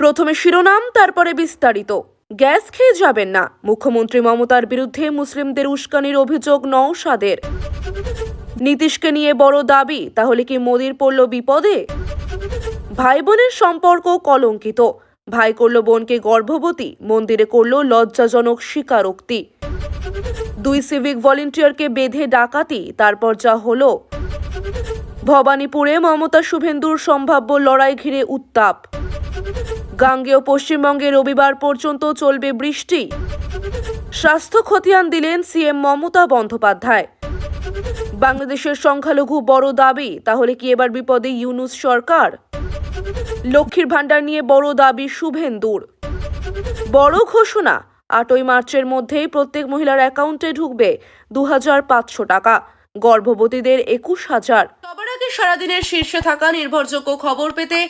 প্রথমে শিরোনাম, তারপরে বিস্তারিত। গ্যাস খেয়ে যাবেন না। মুখ্যমন্ত্রী মমতার বিরুদ্ধে মুসলিমদের উস্কানির অভিযোগ নওশাদের। নীতিশকে নিয়ে বড় দাবি, তাহলে কি মোদির পড়ল বিপদে? ভাই বোনের সম্পর্ক কলঙ্কিত। ভাই করল বোনকে গর্ভবতী, মন্দিরে করল লজ্জাজনক স্বীকারোক্তি। দুই সিভিক ভলেন্টিয়ারকে বেঁধে ডাকাতি, তারপর যা হলো। ভবানীপুরে মমতা শুভেন্দুর সম্ভাব্য লড়াই ঘিরে উত্তাপ। গাঙ্গেয় পশ্চিমবঙ্গে রবিবার পর্যন্ত চলবে বৃষ্টি। স্বাস্থ্য খতিয়ান দিলেন সিএম মমতা বন্দ্যোপাধ্যায়। বাংলাদেশের সংখ্যালঘু বড় দাবি, তাহলে কি এবার বিপদে ইউনুস সরকার? লক্ষ্মীর ভাণ্ডার নিয়ে বড় দাবি শুভেন্দুর। বড় ঘোষণা, আটই মার্চের মধ্যেই প্রত্যেক মহিলার অ্যাকাউন্টে ঢুকবে দু হাজার পাঁচশো টাকা, গর্ভবতীদের একুশ হাজার। সবার আগে সারাদিনের শীর্ষে থাকা নির্ভরযোগ্য খবর পেতে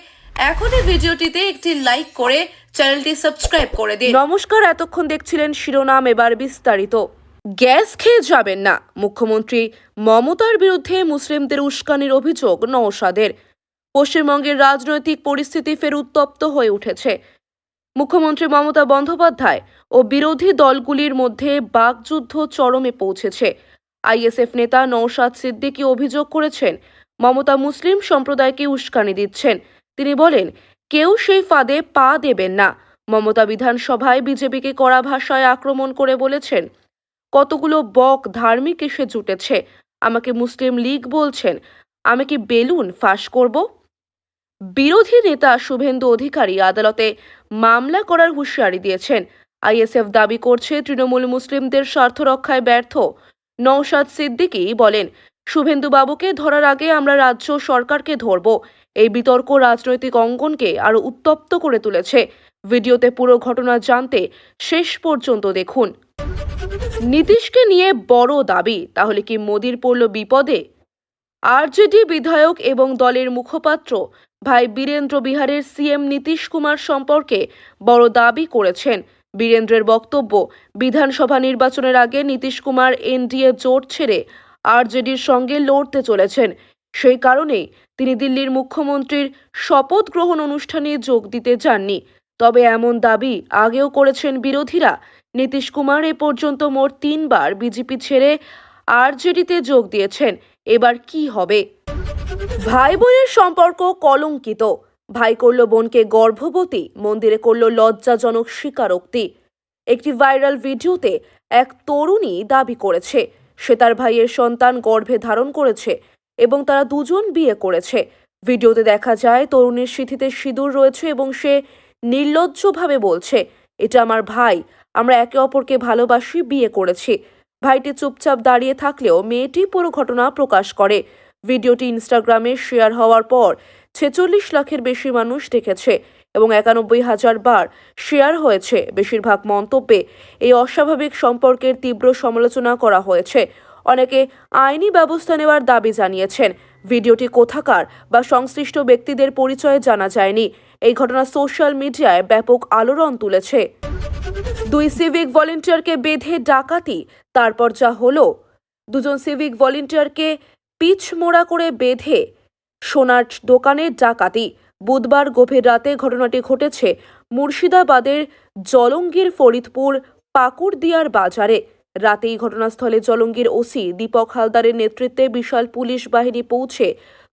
এখনই ভিডিওটিতে একটি লাইক করে চ্যানেলটি সাবস্ক্রাইব করে দিন। নমস্কার, এতক্ষণ দেখছিলেন শিরোনাম, এবার বিস্তারিত। গ্যাস খেয়ে যাবেন না। মুখ্যমন্ত্রী মমতার বিরুদ্ধে মুসলিমদের উস্কানির অভিযোগ নওশাদের। পশ্চিমবঙ্গের রাজনৈতিক পরিস্থিতি ফের উত্তপ্ত হয়ে উঠেছে। মুখ্যমন্ত্রী মমতা বন্দ্যোপাধ্যায় ও বিরোধী দলগুলির মধ্যে বাকযুদ্ধ চরমে পৌঁছেছে। আইএসএফ নেতা নৌশাদ সিদ্দিকী অভিযোগ করেছেন, মমতা মুসলিম সম্প্রদায়কে উস্কানি দিচ্ছেন। তিনি বলেন, কেউ সেই ফাঁদে পা দেবেন না। মমতা বিধানসভায় বিজেপিকে কড়া ভাষায় আক্রমণ করে বলেছেন, কতগুলো বক ধার্মিক এসে জুটেছে। আমাকে মুসলিম লীগ বলছেন, আমি কি বেলুন ফাঁস করব? বিরোধী নেতা শুভেন্দু অধিকারী আদালতে মামলা করার হুঁশিয়ারি দিয়েছেন। আইএসএফ দাবি করছে, তৃণমূল মুসলিমদের স্বার্থ রক্ষায় ব্যর্থ। নওশাদ সিদ্দিকী বলেন শুভেন্দু বাবুকে ধরার আগে আমরা রাজ্য সরকারকে ধরব। এই বিতর্ক রাজনৈতিক অঙ্গনকে আরও উত্তপ্ত করে তুলেছে। ভিডিওতে পুরো ঘটনা জানতে শেষ পর্যন্ত দেখুন। নীতিশকে নিয়ে বড় দাবি, তাহলে কি মোদির পড়ল বিপদে? আরজেডি বিধায়ক এবং দলের মুখপাত্র ভাই বীরেন্দ্র বিহারের সিএম নীতিশ কুমার সম্পর্কে বড় দাবি করেছেন। বীরেন্দ্রের বক্তব্য, বিধানসভা নির্বাচনের আগে নীতিশ কুমার এনডিএ জোট ছেড়ে আরজেডির সঙ্গে লড়তে চলেছেন। সেই কারণেই তিনি দিল্লির মুখ্যমন্ত্রীর শপথ গ্রহণ অনুষ্ঠানে যোগ দিতে যাননি তবে এমন দাবি আগেও করেছেন বিরোধীরা। নীতিশ কুমার এ পর্যন্ত মোট তিনবার বিজেপি ছেড়ে আরজেডিতে যোগ দিয়েছেন। এবার কি হবে? ভাই বোনের সম্পর্ক কলঙ্কিত। ভাই করল বোনকে গর্ভবতী, মন্দিরে করল লজ্জাজনক স্বীকারোক্তি। একটি ভাইরাল ভিডিওতে এক তরুণী দাবি করেছে সে তার ভাইয়ের সন্তান গর্ভে ধারণ করেছে এবং তারা দুজন বিয়ে করেছে। ভিডিওতে দেখা যায়, তরুণীর সিঁথিতে সিঁদুর রয়েছে এবং সে নির্লজ্জভাবে বলছে, এটা আমার ভাই, আমরা একে অপরকে ভালোবাসি, বিয়ে করেছি। ভাইটি চুপচাপ দাঁড়িয়ে থাকলেও মেয়েটি পুরো ঘটনা প্রকাশ করে। ভিডিওটি ইনস্টাগ্রামে শেয়ার হওয়ার পর ছেচল্লিশ লাখের বেশি মানুষ দেখেছে। এবং একানব্বই হাজার বার শেয়ার হয়েছে। বেশিরভাগ মন্তব্যে এই অস্বাভাবিক সম্পর্কের তীব্র সমালোচনা করা হয়েছে। অনেকে আইনি ব্যবস্থা নেওয়ার দাবি জানিয়েছেন। ভিডিওটি কোথাকার বা সংশ্লিষ্ট ব্যক্তিদের পরিচয় জানা যায়নি। এই ঘটনা সোশ্যাল মিডিয়ায় ব্যাপক আলোড়ন তুলেছে। দুই সিভিক ভলেন্টিয়ারকে বেঁধে ডাকাতি, তারপর যা হলো। দুজন সিভিক ভলেন্টিয়ারকে পিচমোড়া করে বেঁধে সোনার দোকানে ডাকাতি বুধবার গভীর রাতে ঘটনাটি ঘটেছে মুর্শিদাবাদের জলঙ্গির ফরিদপুর পাকুড়দিয়ার বাজারে। রাতেই ঘটনাস্থলে জলঙ্গির ওসি দীপক হালদারের নেতৃত্বে বিশাল পুলিশ বাহিনী পৌঁছে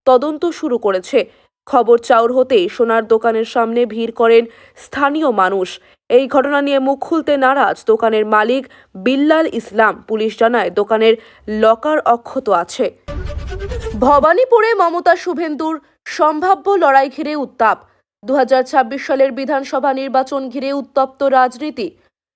তদন্ত শুরু করেছে। খবর চাউর হতেই সোনার দোকানের সামনে ভিড় করেন স্থানীয় মানুষ। এই ঘটনা নিয়ে মুখ খুলতে নারাজ দোকানের মালিক বিল্লাল ইসলাম। পুলিশ জানায়, দোকানের লকার অক্ষত আছে। ভবানীপুরে মমতা শুভেন্দুর সম্ভাব্য লড়াই ঘিরে উত্তাপ। দু হাজার ছাব্বিশ সালের বিধানসভা নির্বাচন ঘিরে উত্তপ্ত রাজনীতি।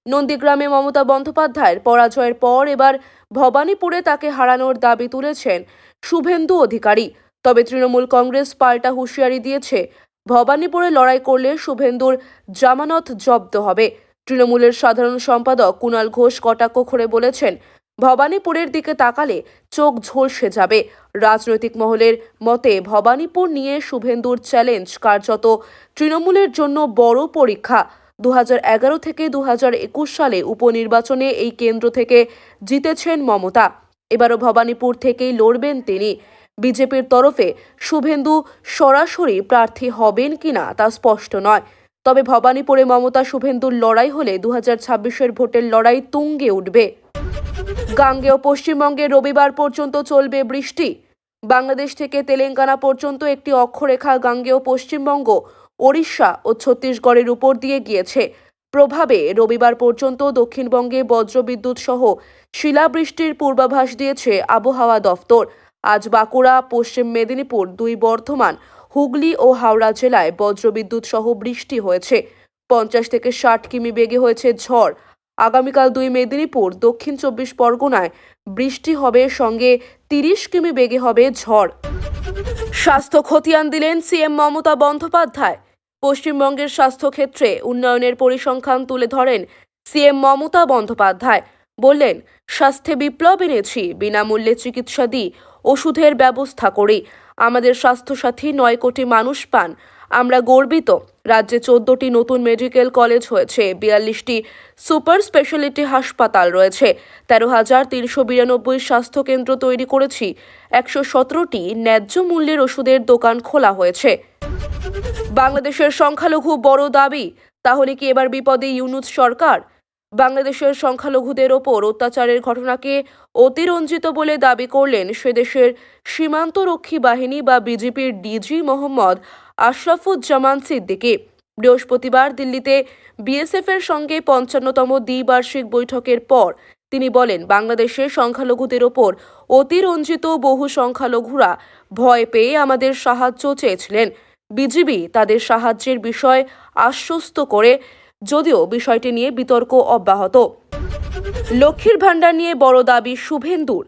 নন্দীগ্রামে মমতা বন্দ্যোপাধ্যায়ের পরাজয়ের পর এবার ভবানীপুরে তাকে হারানোর দাবি তুলেছেন শুভেন্দু অধিকারী। তবে তৃণমূল কংগ্রেস পাল্টা হুঁশিয়ারি দিয়েছে, ভবানীপুরে লড়াই করলে শুভেন্দুর জামানত জব্দ হবে। তৃণমূলের সাধারণ সম্পাদক কুণাল ঘোষ কটাক্ষ করে বলেছেন ভবানীপুরের দিকে তাকালে চোখ ঝলসে যাবে। রাজনৈতিক মহলের মতে ভবানীপুর নিয়ে শুভেন্দুর চ্যালেঞ্জ কার্যত তৃণমূলের জন্য বড় পরীক্ষা। দুহাজার এগারো থেকে দুহাজার একুশ সালে উপনির্বাচনে এই কেন্দ্র থেকে জিতেছেন মমতা। এবারও ভবানীপুর থেকেই লড়বেন তিনি। বিজেপির তরফে শুভেন্দু সরাসরি প্রার্থী হবেন কিনা তা স্পষ্ট নয়। তবে ভবানীপুরে মমতা শুভেন্দুর লড়াই হলে দু হাজার ভোটের লড়াই তুঙ্গে উঠবে। গাঙ্গেয় পশ্চিমবঙ্গে রবিবার পর্যন্ত চলবে বৃষ্টি। বাংলাদেশ থেকে তেলেঙ্গানা পর্যন্ত একটি অক্ষরেখা গাঙ্গেয় পশ্চিমবঙ্গ, ওড়িশা ও ছত্তিশগড়ের উপর দিয়ে গিয়েছে। প্রভাবে রবিবার পর্যন্ত দক্ষিণবঙ্গে বজ্রবিদ্যুৎ সহ শিলাবৃষ্টির পূর্বাভাস দিয়েছে আবহাওয়া দফতর। আজ বাঁকুড়া, পশ্চিম মেদিনীপুর, দুই বর্ধমান, হুগলি ও হাওড়া জেলায় বজ্রবিদ্যুৎ সহ বৃষ্টি হয়েছে। পঞ্চাশ থেকে ষাট কিমি বেগে হয়েছে ঝড়। আগামীকাল দুই মেদিনীপুর দক্ষিণ চব্বিশ পরগনায় বৃষ্টি হবে, সঙ্গে তিরিশ কিমি বেগে হবে ঝড়। স্বাস্থ্য খতিয়ান দিলেন সিএম মমতা বন্দ্যোপাধ্যায়। পশ্চিমবঙ্গের স্বাস্থ্যক্ষেত্রে উন্নয়নের পরিসংখ্যান তুলে ধরেন সিএম মমতা বন্দ্যোপাধ্যায়। বললেন, স্বাস্থ্যে বিপ্লব এনেছি, বিনামূল্যে চিকিৎসা দিই, ওষুধের ব্যবস্থা করি। আমাদের স্বাস্থ্যসাথী নয় কোটি মানুষ পান। আমরা গর্বিত। রাজ্যে চোদ্দটি নতুন মেডিকেল কলেজ হয়েছে, বিয়াল্লিশটি সুপার স্পেশালিটি হাসপাতাল রয়েছে, তেরো হাজার তিনশো বিরানব্বই স্বাস্থ্যকেন্দ্র তৈরি করেছি, একশো সতেরোটি ন্যায্য মূল্যের ওষুধের দোকান খোলা হয়েছে। বাংলাদেশের সংখ্যালঘু বড় দাবি, তাহলে কি এবার বিপদে ইউনুস সরকার? বাংলাদেশের সংখ্যালঘুদের ওপর অত্যাচারের ঘটনাকে অতিরঞ্জিত বলে দাবি করলেন সেদেশের সীমান্তরক্ষী বাহিনী বা বিজেপির ডিজি মোহাম্মদ আশরাফুজ্জামান সিদ্দিকী। বৃহস্পতিবার দিল্লিতে বিএসএফ এর সঙ্গে পঞ্চান্নতম দ্বিবার্ষিক বৈঠকের পর তিনি বলেন বাংলাদেশের সংখ্যালঘুদের ওপর অতিরঞ্জিত বহু সংখ্যালঘুরা ভয় পেয়ে আমাদের সাহায্য চেয়েছিলেন। বিজিবি তাদের সাহায্যের বিষয় আশ্বস্ত করে যদিও বিষয়টি নিয়ে বিতর্ক অব্যাহত। লক্ষ্মীর ভাণ্ডার নিয়ে বড় দাবি শুভেন্দুর।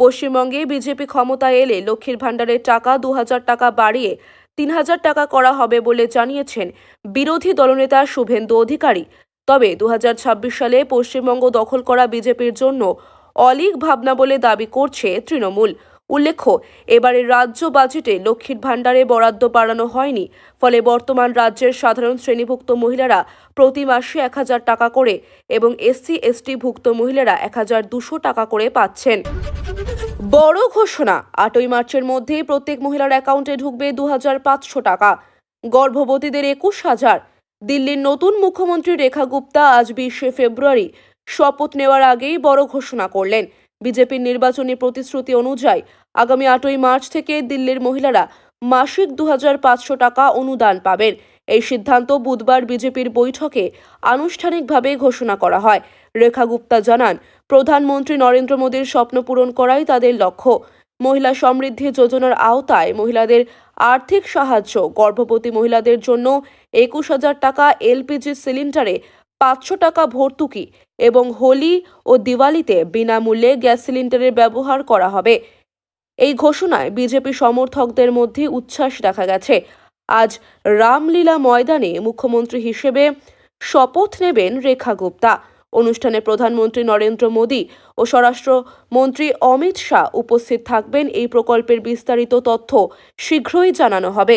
পশ্চিমবঙ্গে বিজেপি ক্ষমতায় এলে লক্ষ্মীর ভাণ্ডারের টাকা দু হাজার টাকা বাড়িয়ে তিন হাজার টাকা করা হবে বলে জানিয়েছেন বিরোধী দলনেতা শুভেন্দু অধিকারী। তবে দু হাজার ছাব্বিশ সালে পশ্চিমবঙ্গ দখল করা বিজেপির জন্য অলিক ভাবনা বলে দাবি করছে তৃণমূল। উল্লেখ্য, এবারের রাজ্য বাজেটে লক্ষ্মীর ভাণ্ডারে বরাদ্দ বাড়ানো হয়নি। ফলে বর্তমান রাজ্যের সাধারণ শ্রেণীভুক্ত মহিলারা প্রতি মাসে এক হাজার টাকা করে এবং এসসি এসটি ভুক্ত মহিলারা এক হাজার দুশো টাকা করে পাচ্ছেন। বড় ঘোষণা, আটই মার্চের মধ্যেই প্রত্যেক মহিলার অ্যাকাউন্টে ঢুকবে দু হাজার পাঁচশো টাকা। গর্ভবতীদের একুশ হাজার। দিল্লির নতুন মুখ্যমন্ত্রী রেখা গুপ্তা আজ বিশে ফেব্রুয়ারি শপথ নেওয়ার আগেই বড় ঘোষণা করলেন। বিজেপির নির্বাচনী প্রতিশ্রুতি অনুযায়ী আগামী আটই মার্চ থেকে দিল্লির মহিলারা মাসিক দু টাকা অনুদান পাবেন। এই সিদ্ধান্ত বুধবার বিজেপির বৈঠকে আনুষ্ঠানিকভাবে ঘোষণা করা হয়। রেখা গুপ্তা জানান, প্রধানমন্ত্রী নরেন্দ্র মোদীর স্বপ্ন পূরণ করাই তাদের লক্ষ্য। মহিলা সমৃদ্ধি যোজনার আওতায় মহিলাদের আর্থিক সাহায্য, গর্ভবতী মহিলাদের জন্য একুশ হাজার টাকা এলপিজি সিলিন্ডারে পাঁচশো টাকা ভর্তুকি এবং হোলি ও দিওয়ালিতে বিনামূল্যে গ্যাস সিলিন্ডারের ব্যবহার করা হবে। এই ঘোষণায় বিজেপি সমর্থকদের মধ্যে উচ্ছ্বাস দেখা গেছে। আজ রামলীলা ময়দানে মুখ্যমন্ত্রী হিসেবে শপথ নেবেন রেখা গুপ্তা। অনুষ্ঠানে প্রধানমন্ত্রী নরেন্দ্র মোদী ও স্বরাষ্ট্রমন্ত্রী অমিত শাহ উপস্থিত থাকবেন। এই প্রকল্পের বিস্তারিত তথ্য শীঘ্রই জানানো হবে।